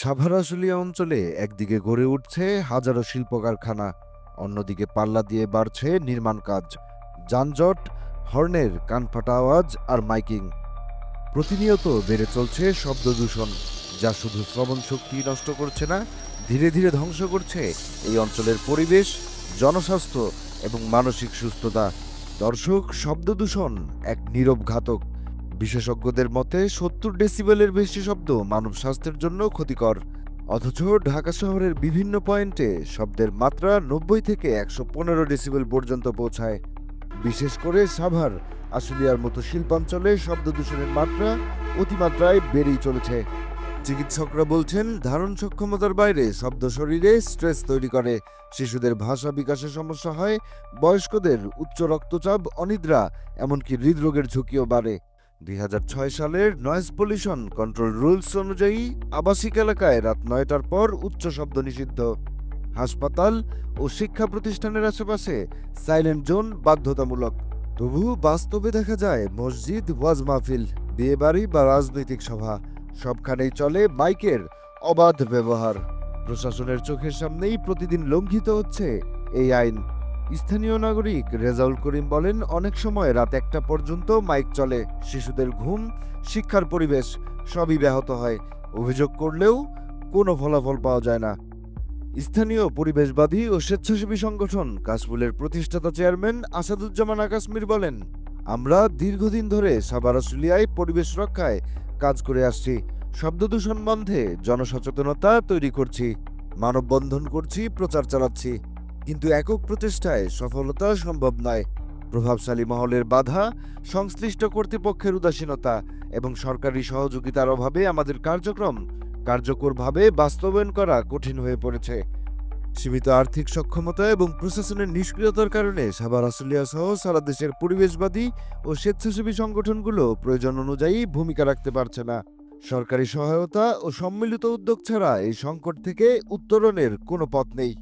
সাভার আশুলিয়া অঞ্চলে একদিকে গড়ে উঠছে হাজারো শিল্প কারখানা অন্যদিকে পাল্লা দিয়ে বাড়ছে নির্মাণ কাজ, যানজট, হর্নের কানফাটা আওয়াজ আর মাইকিং। প্রতিনিয়ত বেড়ে চলছে শব্দ দূষণ, যা শুধু শ্রবণ শক্তি নষ্ট করছে না, ধীরে ধীরে ধ্বংস করছে এই অঞ্চলের পরিবেশ, জনস্বাস্থ্য এবং মানসিক সুস্থতা। দর্শক, শব্দ দূষণ এক নীরব ঘাতক। বিশেষজ্ঞদের মতে, সত্তর ডেসিবেলের বেশি শব্দ মানব স্বাস্থ্যের জন্য ক্ষতিকর। অথচ ঢাকা শহরের বিভিন্ন পয়েন্টে শব্দের মাত্রা নব্বই থেকে একশো পনেরো ডেসিবেল পর্যন্ত পৌঁছায়। বিশেষ করে সাভার, আশুলিয়ার মতো শিল্পাঞ্চলে শব্দ দূষণের মাত্রা অতিমাত্রায় বেড়েই চলেছে। চিকিৎসকরা বলছেন, ধারণ সক্ষমতার বাইরে শব্দ শরীরে স্ট্রেস তৈরি করে। শিশুদের ভাষা বিকাশে সমস্যা হয়, বয়স্কদের উচ্চ রক্তচাপ, অনিদ্রা, এমনকি হৃদরোগের ঝুঁকিও বাড়ে। দুই হাজার ছয় সালের নয়েজ পলিউশন কন্ট্রোল রুলস অনুযায়ী আবাসিক এলাকায় রাত নয়টার পর উচ্চ শব্দ নিষিদ্ধ। হাসপাতাল ও শিক্ষা প্রতিষ্ঠানের আশেপাশে সাইলেন্ট জোন বাধ্যতামূলক। তবু বাস্তবে দেখা যায় মসজিদ ওয়াজ মাহফিল, বিয়েবাড়ি বা রাজনৈতিক সভা, সবখানেই চলে মাইকের অবাধ ব্যবহার। প্রশাসনের চোখের সামনেই প্রতিদিন লঙ্ঘিত হচ্ছে এই আইন। স্থানীয় নাগরিক রেজাউল করিম বলেন, অনেক সময় রাত একটা পর্যন্ত মাইক চলে, শিশুদের ঘুম, শিক্ষার পরিবেশ সবই ব্যাহত হয়। অভিযোগ করলেও কোনো ফলাফল পাওয়া যায় না। স্থানীয় পরিবেশবাদী ও স্বেচ্ছাসেবী সংগঠন কাশফুলের প্রতিষ্ঠাতা চেয়ারম্যান আসাদুজ্জামান আকাশমির বলেন, আমরা দীর্ঘদিন ধরে সাভার আশুলিয়ায় পরিবেশ রক্ষায় কাজ করে আসছি। শব্দ দূষণ বন্ধে জনসচেতনতা তৈরি করছি, মানববন্ধন করছি, প্রচার চালাচ্ছি। কিন্তু একক প্রচেষ্টায় সফলতা সম্ভব নয়। প্রভাবশালী মহলের বাধা, সংশ্লিষ্ট কর্তৃপক্ষের উদাসীনতা এবং সরকারি সহযোগিতার অভাবে আমাদের কার্যক্রম কার্যকরভাবে বাস্তবায়ন করা কঠিন হয়ে পড়েছে। সীমিত আর্থিক সক্ষমতা এবং প্রশাসনের নিষ্ক্রিয়তার কারণে সাভার, আশুলিয়া সহ সারা দেশের পরিবেশবাদী ও স্বেচ্ছাসেবী সংগঠনগুলো প্রয়োজন অনুযায়ী ভূমিকা রাখতে পারছে না। সরকারি সহায়তা ও সম্মিলিত উদ্যোগ ছাড়া এই সংকট থেকে উত্তরণের কোনো পথ নেই।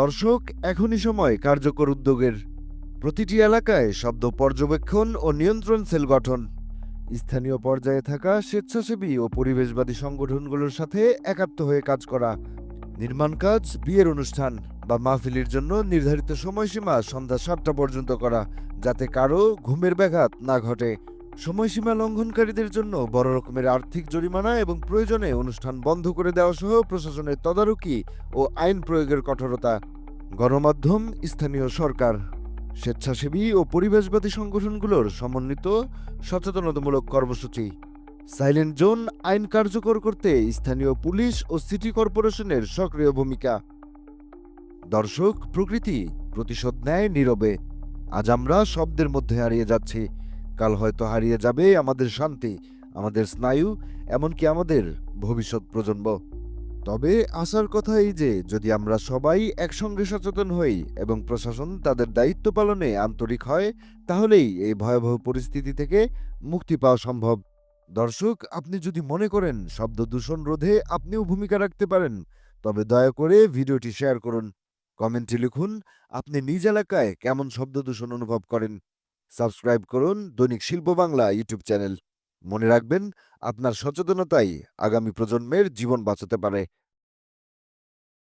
দর্শক, এখনই সময় কার্যকর উদ্যোগের। প্রতিটি এলাকায় শব্দ পর্যবেক্ষণ ও নিয়ন্ত্রণ সেল গঠন। স্থানীয় পর্যায়ে থাকা স্বেচ্ছাসেবী ও পরিবেশবাদী সংগঠনগুলোর সাথে একাত্ম হয়ে কাজ করা, নির্মাণ কাজ, বিয়ের অনুষ্ঠান বা মাহফিলের জন্য নির্ধারিত সময়সীমা সন্ধ্যা সাতটা পর্যন্ত করা, যাতে কারও ঘুমের ব্যাঘাত না ঘটে। সময়সীমা লঙ্ঘনকারীদের জন্য বড় রকমের আর্থিক জরিমানা এবং প্রয়োজনে অনুষ্ঠান বন্ধ করে দেওয়া সহ প্রশাসনের তদারকি ও আইন প্রয়োগের কঠোরতা। গণমাধ্যম, স্থানীয় সরকার, স্বেচ্ছাসেবী ও পরিবেশবাদী সংগঠনগুলোর সমন্বিত সচেতনতামূলক কর্মসূচি। সাইলেন্ট জোন আইন কার্যকর করতে স্থানীয় পুলিশ ও সিটি কর্পোরেশনের সক্রিয় ভূমিকা। দর্শক, প্রকৃতি প্রতিশোধ নেয় নীরবে। আজ আমরা শব্দের মধ্যে হারিয়ে যাচ্ছি। কাল হয়তো হারিয়ে যাবে আমাদের শান্তি, আমাদের স্নায়ু, এমনকি আমাদের ভবিষ্যৎ প্রজন্ম। তবে আসার কথা এই যে, যদি আমরা সবাই একসঙ্গে সচেতন হই এবং প্রশাসন তাদের দায়িত্ব পালনে আন্তরিক হয়, তাহলেই এই ভয়াবহ পরিস্থিতি থেকে মুক্তি পাওয়া সম্ভব। দর্শক, আপনি যদি মনে করেন শব্দ দূষণ রোধে আপনিও ভূমিকা রাখতে পারেন, তবে দয়া করে ভিডিওটি শেয়ার করুন। কমেন্টে লিখুন, আপনি নিজ এলাকায় কেমন শব্দ দূষণ অনুভব করেন? সাবস্ক্রাইব করুন দৈনিক শিল্প বাংলা ইউটিউব চ্যানেল। মনে রাখবেন, আপনার সচেতনতাই আগামী প্রজন্মের জীবন বাঁচাতে পারে।